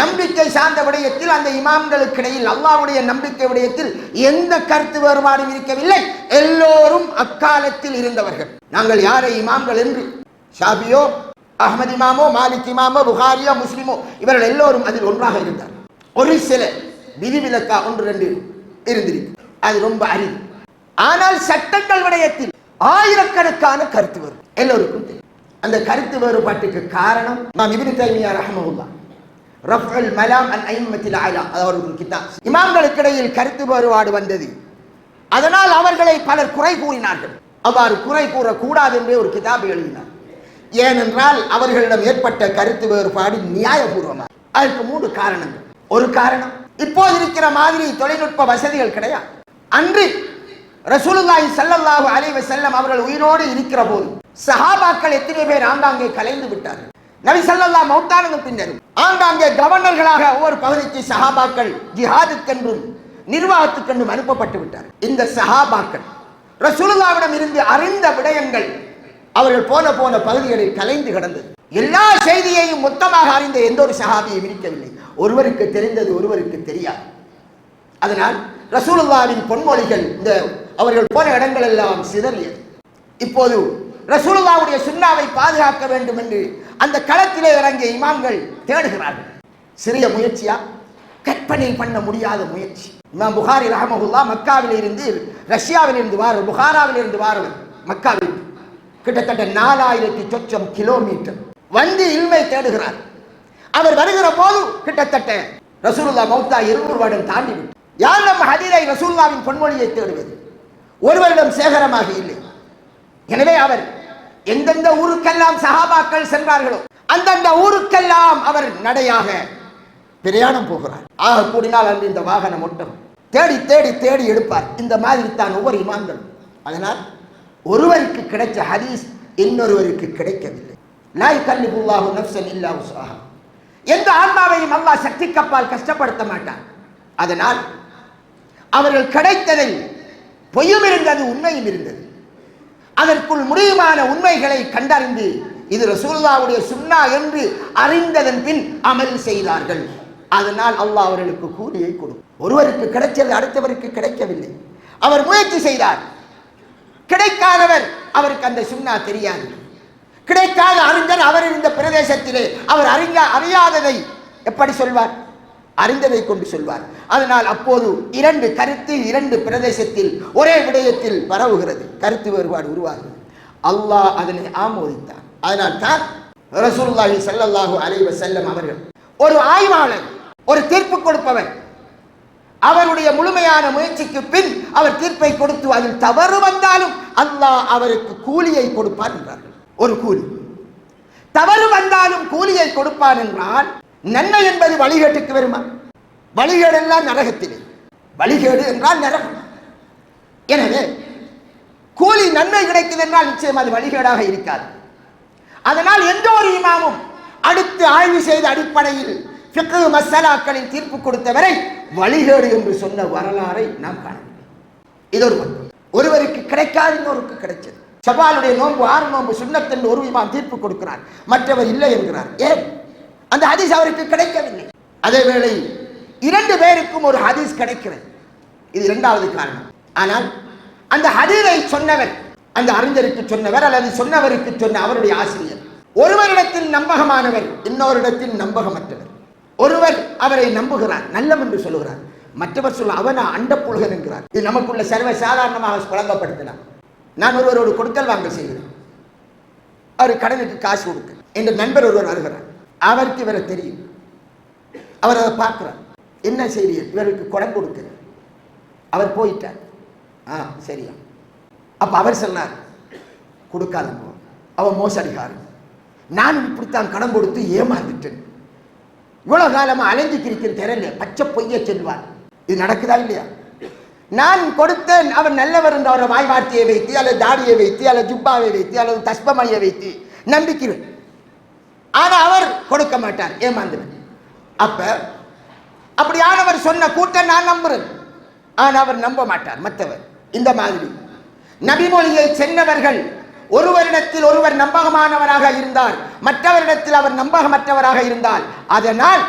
நம்பிக்கை சார்ந்த விடயத்தில் அந்த இமாம்களுக்கு இடையில் அல்லாவுடைய நம்பிக்கை விடயத்தில் எந்த கருத்து வேறுபாடும் இருக்கவில்லை. எல்லோரும் அக்காலத்தில் இருந்தவர்கள். நாங்கள் யாரை இமாம்கள் என்று? ஷாபியோ அஹ்மது இமாமோ மாலிக் இமாமோ புகாரியோ முஸ்லிமோ இவர்கள் எல்லோரும் அதில் ஒன்றாக இருந்தார் ஒரு சில விதிவிலக்கா ஒன்று ரெண்டு இருந்திருக்கு. அது ரொம்ப அரிது. ஆனால் சட்டங்கள் விடயத்தில் ஆயிரக்கணக்கான கருத்து வரும் எல்லோருக்கும் தெரியும். அந்த கருத்து வேறுபாட்டுக்கு காரணம் நாம் இப்னு தைமியா ரஹ்மஹுல்லாஹ் ரஃபுல் மலாம் அன் ஐம்மத்தில் ஆலா அது அவர்களுக்கு கிதாப் இமாம்களுக்கு இடையில் கருத்து வேறுபாடு வந்தது. அதனால் அவர்களை பலர் குறை கூறினார்கள். அவ்வாறு குறை கூறக்கூடாது என்றே ஒரு கிதாபை எழுதினார். ஏனென்றால் அவர்களிடம் ஏற்பட்ட கருத்து வேறுபாடு நியாயபூர்வமாக அதற்கு மூன்று காரணங்கள். ஒரு காரணம் இப்போது இருக்கிற மாதிரி தொழில்நுட்ப வசதிகள் கிடையாது அன்று ரசூலுல்லாஹி சல்லல்லாஹு அலைவ செல்லம் அவர்கள் உயிரோடு இருக்கிற போது சஹாபாக்கள் எத்தனை பேர் ஆங்காங்கே கலைந்து விட்டார்கள்? நபி ஸல்லல்லாஹு மௌத்தானது பின்னரும். ஆங்காங்கே கவர்னர்களாக ஒவ்வொரு பகுதிக்கு சஹாபாக்கள் ஜிஹாதுக்கென்றும் நிர்வாகத்துக்கென்றும் அனுப்பப்பட்டு விட்டார். இந்த சஹாபாக்கள் ரசூலுல்லாவிடம் இருந்து அறிந்த விடயங்கள் அவர்கள் போன போன பகுதிகளில் கலைந்து கிடந்தது. எல்லா செய்தியையும் மொத்தமாக அறிந்த எந்த ஒரு சஹாபியும் இருக்கவில்லை ஒருவருக்கு தெரிந்தது ஒருவருக்கு தெரியாது. அதனால் ரசூலுல்லாவின் பொன்மொழிகள் இந்த அவர்கள் போன இடங்கள் எல்லாம் சிதறியது. இப்போது ரசூலுல்லாவுடைய சுண்ணாவை பாதுகாக்க வேண்டும் என்று அந்த களத்திலே இறங்கிய இமாம்கள் தேடுகிறார்கள். சிறிய முயற்சியா? கற்பனை பண்ண முடியாத முயற்சி. இமாம் புகாரி ரஹமகுல்லா மக்காவில் இருந்து ரஷ்யாவில் இருந்து வாரவர் புகாராவில் இருந்து வாரவர் மக்காவில். கிட்டத்தட்ட நாலாயிரத்தி சொச்சம் கிலோமீட்டர். வந்து இல்மை தேடுகிறார். அவர் வருகிற போது கிட்டத்தட்ட ரசூலுல்லா மௌத்தா இருநூறு வருடம் தாண்டி யார் நம்ம ஹதீரை ரசூல்லாவின் பொன்மொழியை தேடுவது? ஒருவரிடம் சேகரமாக இல்லை. எனவே அவர் எந்தெந்த ஊருக்கெல்லாம் சஹாபாக்கள் சென்றார்களோ அந்தந்த ஊருக்கெல்லாம் அவர் நடையாக பிரயாணம் போகிறார். ஆக கூடினால் அன்று இந்த வாகனம் ஒட்டும் தேடி தேடி தேடி எடுப்பார். இந்த மாதிரி தான் ஒவ்வொரு இமாம்களும். அதனால் ஒருவருக்கு கிடைச்ச ஹதீஸ் இன்னொருவருக்கு கிடைக்கவில்லை. லாய் கல்லிபுல்லாஹு நஃப்சன் இல்லா உஸ்ஆஹா எந்த ஆன்மாவையும் அல்லாஹ் சக்தி கப்பால் கஷ்டப்படுத்த மாட்டான். அதனால் அவர்கள் கிடைத்ததில் பொய்யும் இருந்தது உண்மையும் இருந்தது. அதற்குள் முடியுமான உண்மைகளை கண்டறிந்து இது ரசூல்லாவுடைய சுன்னா என்று அறிந்ததன் பின் அமல் செய்தார்கள். அதனால் அல்லாஹ் அவர்களுக்கு கூலியை கொடுக்கும் ஒருவருக்கு கிடைச்சது அடுத்தவருக்கு கிடைக்கவில்லை. அவர் முயற்சி செய்தார். கிடைக்காதவர் அவருக்கு அந்த சுன்னா தெரியாது. கிடைக்காத அறிஞர் அவர் இருந்த பிரதேசத்திலே அவர் அறிஞ்ச அறியாததை எப்படி சொல்வார்? அறிந்ததை கொண்டு சொல்வார். அதனால் அப்போது இரண்டு கருத்து இரண்டு பிரதேசத்தில் ஒரே விடயத்தில் பரவுகிறது. கருத்து வேறுபாடு உருவாகிறது. அல்லாஹ் அதனை ஆமோதித்தார் அதனால் தான் ரசூல்லாஹி ஸல்லல்லாஹு அலைவ செல்லம் அவர்கள் ஒரு ஆய்வாளர் ஒரு தீர்ப்பு கொடுப்பவர். அவருடைய முழுமையான முயற்சிக்கு பின் அவர் தீர்ப்பை கொடுத்து அதில் தவறு வந்தாலும் அல்லாஹ் அவருக்கு கூலியை கொடுப்பார் என்றார்கள். ஒரு கூலி. தவறு வந்தாலும் கூலியை கொடுப்பார் என்றால் நன்மை என்பது வழிகேட்டுக்கு வருமா? வழிகேடு எல்லாம் நரகத்திலே. வழிகேடு என்றால் நரகம். எனவே கூலி நன்மை கிடைக்குது என்றால் நிச்சயம் அது வழிகேடாக இருக்காது. அதனால் எந்த ஒரு இமாமும் அடுத்து ஆய்வு செய்த அடிப்படையில் ஃபிக்ஹ் மசாலாக்களின் தீர்ப்பு கொடுத்தவரை வழிகேடு என்று சொன்ன வரலாறை நாம் காணவில்லை இது ஒரு ஒருவருக்கு கிடைக்காது இன்னொருக்கு கிடைச்சது. செவ்வாலுடைய நோன்பு ஆறு நோன்பு சுண்ணத்தென்று ஒரு இமாம் தீர்ப்பு கொடுக்கிறார். மற்றவர் இல்லை என்கிறார். ஏன்? அந்த ஹதீஸ் அவருக்கு கிடைக்கவில்லை. அதே வேளை இரண்டு பேருக்கும் ஒரு ஹதீஸ் கிடைக்கிறது. இது இரண்டாவது காரணம். ஆனால் அந்த ஹதீரை சொன்னவர் அந்த அறிஞருக்கு சொன்னவர் அல்லது சொன்னவருக்கு சொன்ன அவருடைய ஆசிரியர் ஒருவரிடத்தில் நம்பகமானவர் இன்னொருடத்தில் நம்பகமற்றவர். ஒருவர் அவரை நம்புகிறார் நல்லம் என்று சொல்லுகிறார். மற்றவர் சொல்ல அவனா அண்டப்புழுகன் என்கிறார். இது நமக்குள்ள சர்வ சாதாரணமாக புழங்கப்படுத்தலாம். நான் ஒருவரோடு கொடுக்கல் வாங்கல் செய்கிறேன். அவர் கடனுக்கு காசு கொடுக்க. என்ற நண்பர் ஒருவர் வருகிறார். அவருக்கு இவரை தெரியும். அவர் அதை பார்க்குறார். என்ன செய்றீர் இவருக்கு குடம் கொடுக்கிறேன் அவர் போயிட்டார். ஆ சரியா. அப்போ அவர் சொன்னார் கொடுக்காத போ அவன் மோசடிகாரன் நானும் இப்படித்தான் கடன் கொடுத்து ஏமாந்துட்டேன். இவ்வளோ காலமாக அலைஞ்சு கிரிக்கிற தெரியல பச்சை பொய்ய செல்வார். இது நடக்குதா இல்லையா? நான் கொடுத்தேன். அவன் நல்லவர் என்று அவரை வாய் வார்த்தையை வைத்து அல்லது தாடியை வைத்து அல்லது ஜுப்பாவை வைத்து அல்லது தஸ்பமையை வைத்து நம்பிக்கிறேன். ஆனால் அவர் கொடுக்க மாட்டார் ஏமாந்துவேன் அப்ப அப்படியானவர் சொன்ன கூட்டம் நான் நம்புறேன். ஆனால் அவர் நம்ப மாட்டார் மற்றவர். இந்த மாதிரி. நபிமொழியை சென்றவர்கள் ஒருவரிடத்தில் ஒருவர் நம்பகமானவராக இருந்தார் மற்றவரிடத்தில் அவர் நம்பகமற்றவராக இருந்தால் அதனால்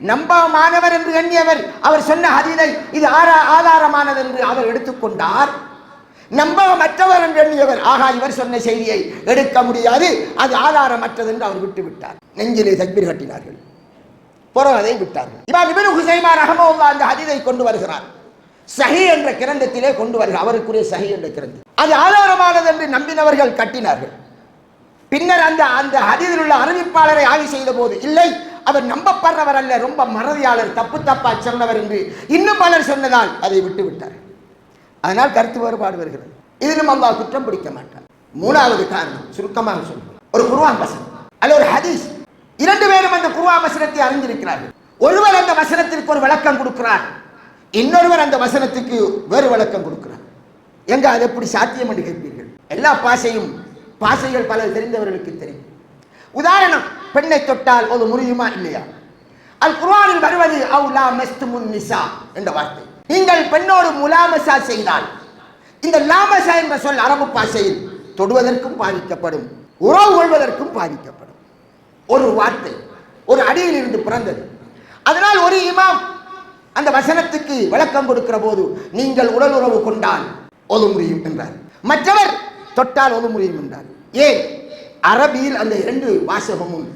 நம்பகமானவர் என்று எண்ணியவர் அவர் சொன்ன ஹதீதை இது ஆதாரமானது என்று அவர் எடுத்துக்கொண்டார். நம்பகமற்றவர் என்று எண்ணியவர் ஆகா இவர் சொன்ன செய்தியை எடுக்க முடியாது. அது ஆதாரமற்றது என்று அவர் விட்டு விட்டார் நெஞ்சிலே தக்பீர் கட்டினார்கள். புறவதை அதை விட்டார்கள். இமாம் இப்னு ஹுசைமா ரஹமவுல்லா அந்த ஹதீதை கொண்டு வருகிறார். சஹி என்ற கிரந்தத்திலே கொண்டு வருகிறார். அவருக்குரிய சஹி என்ற கிரந்தம். அது ஆதாரமானது என்று நம்பினவர்கள் கட்டினார்கள். பின்னர் அந்த அந்த ஹதீதில் உள்ள அறிவிப்பாளரை ஆய்வு செய்த போது இல்லை அவர் நம்பப்படுறவர் அல்ல ரொம்ப மறதியாளர் தப்பு தப்பா சொன்னவர் என்று இன்னும் பலர் சொன்னதால் அதை விட்டு விட்டார் அதனால் கருத்து வேறுபாடு வருகிறது. இதிலும் அல்லா குற்றம் பிடிக்க மாட்டார் மூணாவது காரணம் சுருக்கமாக சொல்லுவோம் ஒரு குருவான் வசனம் அல்ல ஒரு ஹதீஸ். இரண்டு பேரும் அந்த குருவா வசனத்தை அறிந்திருக்கிறார்கள். ஒருவர் அந்த வசனத்திற்கு ஒரு விளக்கம் கொடுக்கிறார். இன்னொருவர் அந்த வசனத்துக்கு வேறு விளக்கம் கொடுக்கிறார். எங்க அது எப்படி சாத்தியம் என்று கேட்பீர்கள்? எல்லா பாசையும் பாசைகள் பல தெரிந்தவர்களுக்கு தெரியும். உதாரணம் பெண்ணை தொட்டால் ஒரு முறியுமா இல்லையா? அல் குர்ஆனில் வருவது அவுலா மஸ்துமுன் நிசா என்ற வார்த்தை. நீங்கள் பெண்ணோடு முலாமசா செய்தால் இந்த லாமசா என்ற சொல் அரபு பாசையில் தொடுவதற்கும் பாதிக்கப்படும் உறவு கொள்வதற்கும் பாதிக்கப்படும். ஒரு வார்த்தை ஒரு அடியில் இருந்து பிறந்தது. அதனால் ஒரு இமாம் அந்த வசனத்துக்கு விளக்கம் கொடுக்கிற போது நீங்கள் உடல் உறவு கொண்டால் ஒது முடியும் என்றார். மற்றவர் தொட்டால் ஒது முடியும் என்றார். ஏன்? அரபியில் அந்த இரண்டு வாசகமும்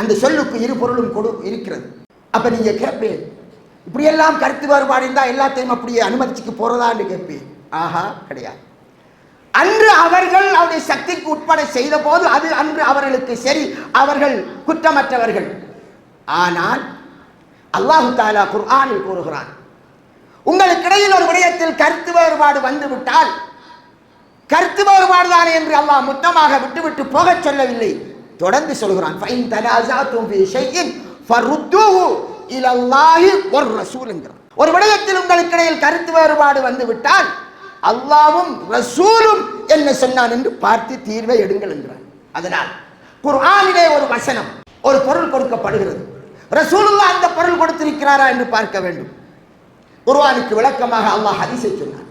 அந்த சொல்லுக்கு இரு பொருளும் கொடு இருக்கிறது. அப்ப நீங்க கேட்பேன் இப்படியெல்லாம் கருத்து வேறுபாடு இருந்தால் எல்லாத்தையும் அப்படியே அனுமதிச்சுக்கு போறதான்னு கேட்பேன். ஆஹா கிடையாது. அன்று அவர்கள் அவருடைய சக்திக்கு உட்பட செய்த போது அது அன்று அவர்களுக்கு சரி. அவர்கள் குற்றமற்றவர்கள். ஆனால் அல்லாஹு தாலா குர்ஆனில் கூறுகிறான் உங்களுக்கு இடையில் ஒரு விடயத்தில் கருத்து வேறுபாடு வந்துவிட்டால் கருத்து வேறுபாடு தானே என்று அல்லாஹ் மொத்தமாக விட்டுவிட்டு போகச் சொல்லவில்லை. தொடர்ந்து சொல்கிறான் இலல்லாஹி ஒரு ரசூல் ஒரு விடயத்தில் உங்களுக்கு இடையில் கருத்து வேறுபாடு வந்து விட்டால் அல்லாவும் ரசூலும் என்ன சொன்னான் என்று பார்த்து தீர்வை எடுங்கள் என்கிறார். அதனால் குர்ஆனிலே ஒரு வசனம் ஒரு பொருள் கொடுக்கப்படுகிறது. ரசூலுல்லா அந்த பொருள் கொடுத்திருக்கிறாரா என்று பார்க்க வேண்டும். குர்ஆனுக்கு விளக்கமாக அல்லாஹ் ஹதீஸை சொன்னான்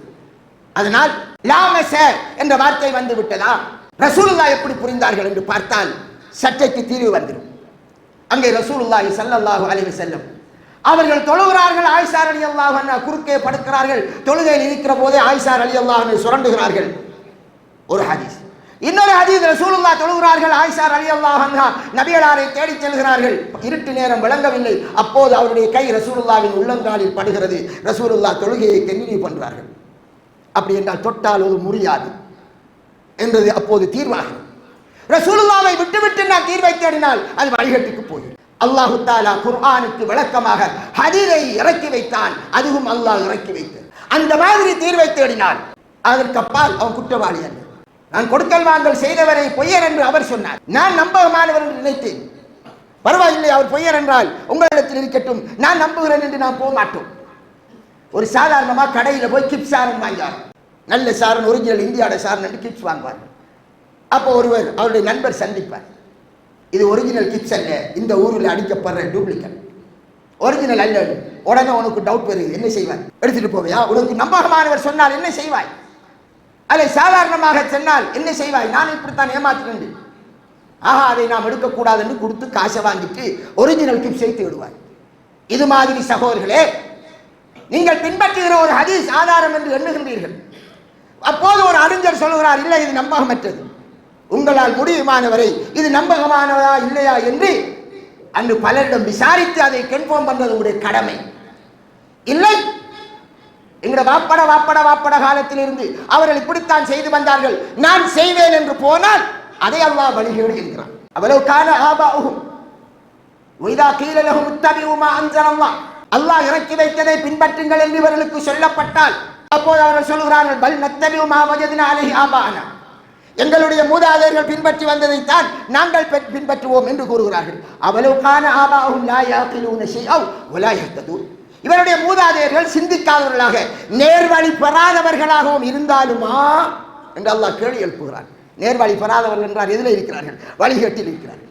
அதனால் லாமச என்ற வார்த்தை வந்து விட்டதா ரசூலுல்லா எப்படி புரிந்தார்கள் என்று பார்த்தால் சட்டைக்கு தீர்வு வந்துடும் அங்கே ரசூலுல்லாஹி சல்லல்லாஹு அலைஹி செல்லும் அவர்கள் தொழுகிறார்கள் ஆயிஷா அலி அல்லாஹ் குறுக்கே படுக்கிறார்கள் தொழுகையில் இருக்கிற போதே ஆயிஷா அலி அல்லாஹ் சுரண்டுகிறார்கள். ஒரு ஹதீஸ். இன்னொரு ஹதீஸ் ரசூலுல்லாஹ் தொழுகிறார்கள் ஆயிஷா அலி அன்ஹா நபியலாரை தேடிச் செல்கிறார்கள். இருட்டு நேரம் விளங்கவில்லை. அப்போது அவருடைய கை ரசூலுல்லாவின் உள்ளங்காலில் படுகிறது. ரசூலுல்லாஹ் தொழுகையை கன்னினியூ பண்றார்கள். அப்படி என்றால் தொட்டால் ஒரு முடியாது என்றது அப்போது தீர்வாகும். ரசூலுல்லாவை விட்டுவிட்டு நான் தீர்வை தேடினால் அது வழிகட்டுக்கு போயிடும். அல்லாஹு தாலா குர்ஆனுக்கு விளக்கமாக ஹதீரை இறக்கி வைத்தான். அதுவும் அல்லாஹ் இறக்கி வைத்தது. அந்த மாதிரி தீர்வை தேடினால் அதற்கப்பால் அவன் குற்றவாளி அல்ல. நான் கொடுக்கல் வாங்கல் செய்தவரை பொய்யர் என்று அவர் சொன்னார். நான் நம்பகமானவர் என்று நினைத்தேன். பரவாயில்லை அவர் பொய்யர் என்றால் உங்களிடத்தில் இருக்கட்டும். நான் நம்புகிறேன் என்று நான் போக மாட்டோம். ஒரு சாதாரணமாக கடையில் போய் கிப்ஸ் சாரன் வாங்கினார். நல்ல சாரன் ஒரிஜினல் இந்தியாவோட சாரன் என்று கிப்ஸ் வாங்குவார். அப்போ ஒருவர் அவருடைய நண்பர் சந்திப்பார். இது ஒரிஜினல் கிப்ஸ் அல்ல இந்த ஊரில் அடிக்கப்படுற டூப்ளிகேட் ஒரிஜினல் அல்ல உடனே உனக்கு டவுட் வருது என்ன செய்வார் எடுத்துட்டு போவையா? உனக்கு நம்பகமானவர் சொன்னால் என்ன செய்வாய்? அதை சாதாரணமாக சொன்னால் என்ன செய்வாய்? நான் இப்படித்தான் ஏமாத்துறேன் ஆஹா அதை நாம் எடுக்கக்கூடாது என்று கொடுத்து காசை வாங்கிட்டு ஒரிஜினல் கிப் சேர்த்து விடுவார். இது மாதிரி சகோதரர்களே நீங்கள் பின்பற்றுகிற ஒரு ஹதீஸ் ஆதாரம் என்று எண்ணுகின்றீர்கள். அப்போது ஒரு அறிஞர் சொல்கிறார் இல்லை இது நம்பகமற்றது. உங்களால் முடியுமானவரை இது நம்பகமானதா இல்லையா என்று அன்று பலரிடம் விசாரித்து அதை கன்ஃபார்ம் பண்றது உங்களுடைய கடமை. இல்லை. எங்களோட வாப்பட வாப்பட வாப்பட காலத்தில் இருந்து அவர்கள் இப்படித்தான் செய்து வந்தார்கள். நான் செய்வேன் என்று போனால் அதை அல்லாஹ் வழிகேடு என்கிறான். அவ்வளவு கால ஆபாவும் ஒய்தா கீழலகும் முத்தபிவுமா அஞ்சலல்லா அல்லாஹ் இறக்கி வைத்ததை பின்பற்றுங்கள் என்று இவர்களுக்கு சொல்லப்பட்டால் அப்போது அவர்கள் சொல்கிறார்கள் பல் நத்தபிவுமா வஜதின அலஹி ஆபானா எங்களுடைய மூதாதையர்கள் பின்பற்றி வந்ததைத்தான் நாங்கள் பின்பற்றுவோம் என்று கூறுகிறார்கள். அவ்வளவு ஆபாவும் இவருடைய மூதாதையர்கள் சிந்திக்காதவர்களாக நேர்வழி பெறாதவர்களாகவும் இருந்தாலுமா என்று அல்லாஹ் கேள்வி எழுப்புகிறார் நேர்வழி பெறாதவர்கள் என்றால் எதில் இருக்கிறார்கள் வழிகட்டில் இருக்கிறார்கள்.